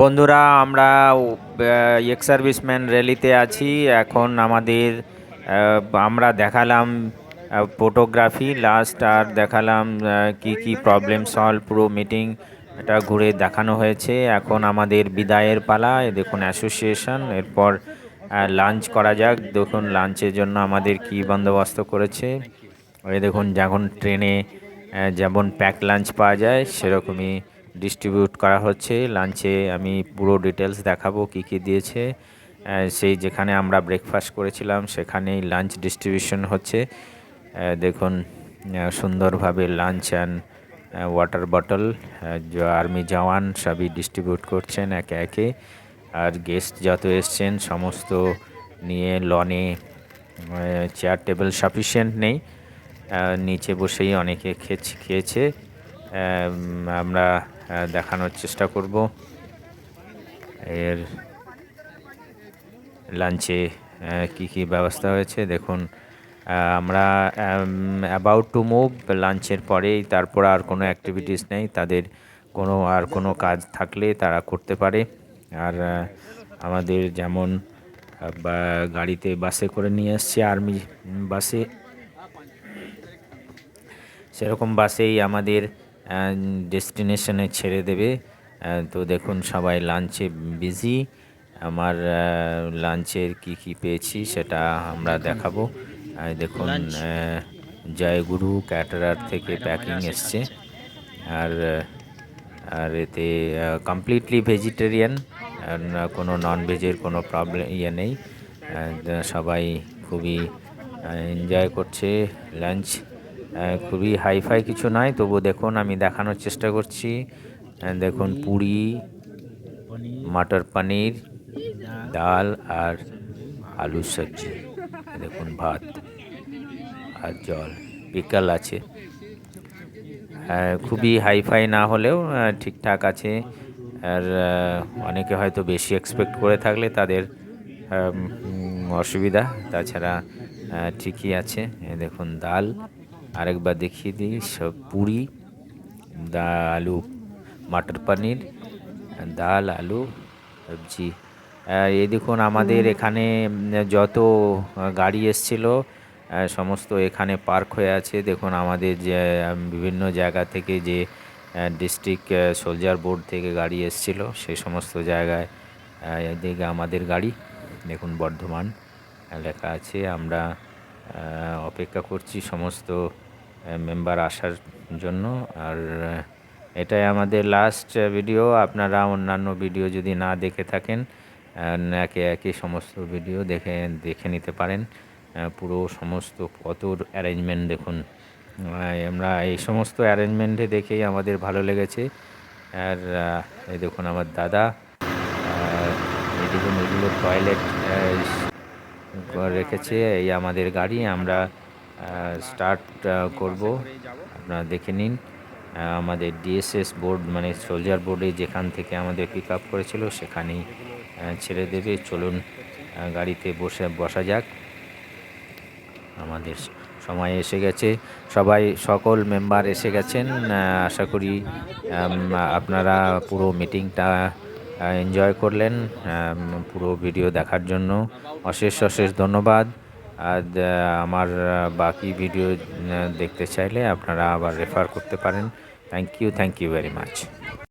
বন্ধুরা, আমরা ex serviceman র্যালিতে আছি। এখন আমাদের আমরা দেখালাম ফটোগ্রাফি লাস্ট আর দেখালাম কি কি প্রবলেম সলভ পুরো মিটিং এটা ঘুরে দেখানো হয়েছে। এখন আমাদের বিদায়ের পালা দেখুন অ্যাসোসিয়েশন এরপর লাঞ্চ করা যাক। দেখুন লাঞ্চের জন্য আমাদের কি বন্দোবস্ত করেছে। দেখুন, যখন ট্রেনে যেমন প্যাক লাঞ্চ পাওয়া যায়, সেরকমই ডিস্ট্রিবিউট করা হচ্ছে। লাঞ্চে আমি পুরো ডিটেলস দেখাবো কি কি দিয়েছে। সেই যেখানে আমরা ব্রেকফাস্ট করেছিলাম, সেখানেই লাঞ্চ ডিস্ট্রিবিউশন হচ্ছে। দেখুন সুন্দরভাবে lunch and water bottle army jawan সবই ডিস্ট্রিবিউট করছেন একে একে। আর গেস্ট যত এসছেন, সমস্ত নিয়ে লনে চেয়ার টেবিল সাফিসিয়েন্ট নেই। নিচে বসেই অনেকে খেয়েছে। খেয়েছে আমরা দেখানোর চেষ্টা করব। এর লাঞ্চে কি কি ব্যবস্থা হয়েছে? দেখুন আমরা অ্যাবাউট টু মুভ লাঞ্চের পরেই তারপর আর কোনো অ্যাক্টিভিটিস নেই। তাদের কোনো, আর কোনো কাজ থাকলে তারা করতে পারে। আর আমাদের যেমন বা, গাড়িতে বাসে করে নিয়ে এসছে, আর্মি বাসে। সেরকম বাসেই আমাদের ডেস্টিনেশনে ছেড়ে দেবে। তো দেখুন সবাই লাঞ্চে বিজি আমার লাঞ্চের কি কি পেয়েছি সেটা আমরা দেখাবো। দেখুন জয়গুরু ক্যাটারার থেকে প্যাকিং এসছে। আর আর এতে কমপ্লিটলি ভেজিটেরিয়ান কোনো নন ভেজের কোনো প্রবলেম ইয়ে নেই। সবাই খুবই এনজয় করছে লাঞ্চ খুবই হাইফাই কিছু নয় তবু দেখুন, আমি দেখানোর চেষ্টা করছি। দেখুন, পুরি, মটর পনির, ডাল আর আলু সবজি। দেখুন, ভাত আর জল, বিকাল আছে। খুবই হাইফাই না হলেও ঠিকঠাক আছে। আর অনেকে হয়তো বেশি এক্সপেক্ট করে থাকলে তাদের অসুবিধা। তাছাড়া ঠিকই আছে। দেখুন, ডাল আরেকবার দেখিয়ে দিই সব পুরি দা আলু মটর পনির ডাল আলু সবজি। এই দেখুন আমাদের এখানে যত গাড়ি এসছিল সমস্ত এখানে পার্ক হয়ে আছে। দেখুন আমাদের যে বিভিন্ন জায়গা থেকে যে ডিস্ট্রিক্ট সোলজার বোর্ড থেকে গাড়ি এসছিল সেই সমস্ত জায়গায় এদিকে আমাদের গাড়ি দেখুন বর্ধমান লেখা আছে আমরা অপেক্ষা করছি সমস্ত মেম্বার আসার জন্য। আর এটাই আমাদের লাস্ট ভিডিও আপনারা অন্যান্য ভিডিও যদি না দেখে থাকেন একে একে সমস্ত ভিডিও দেখে দেখে নিতে পারেন। পুরো সমস্ত কত অ্যারেঞ্জমেন্ট দেখুন। আমরা এই সমস্ত অ্যারেঞ্জমেন্টে দেখেই আমাদের ভালো লেগেছে। আর এই দেখুন আমার দাদা। এই দেখুন এগুলো টয়লেট রেখেছে, এই আমাদের গাড়ি, আমরা স্টার্ট করব। আপনারা দেখে নিন আমাদের ডিএসএস বোর্ড মানে সোলজার বোর্ডে যেখান থেকে আমাদের পিক আপ করেছিল, সেখানেই ছেড়ে দেবে। চলুন গাড়িতে বসে, বসা যাক। আমাদের সময় এসে গেছে। সবাই, সকল মেম্বার এসে গেছেন আশা করি আপনারা পুরো মিটিংটা এনজয় করলেন পুরো ভিডিও দেখার জন্য। অশেষ অশেষ ধন্যবাদ। আর আমার বাকি ভিডিও দেখতে চাইলে আপনারা আবার রেফার করতে পারেন। Thank you thank you very much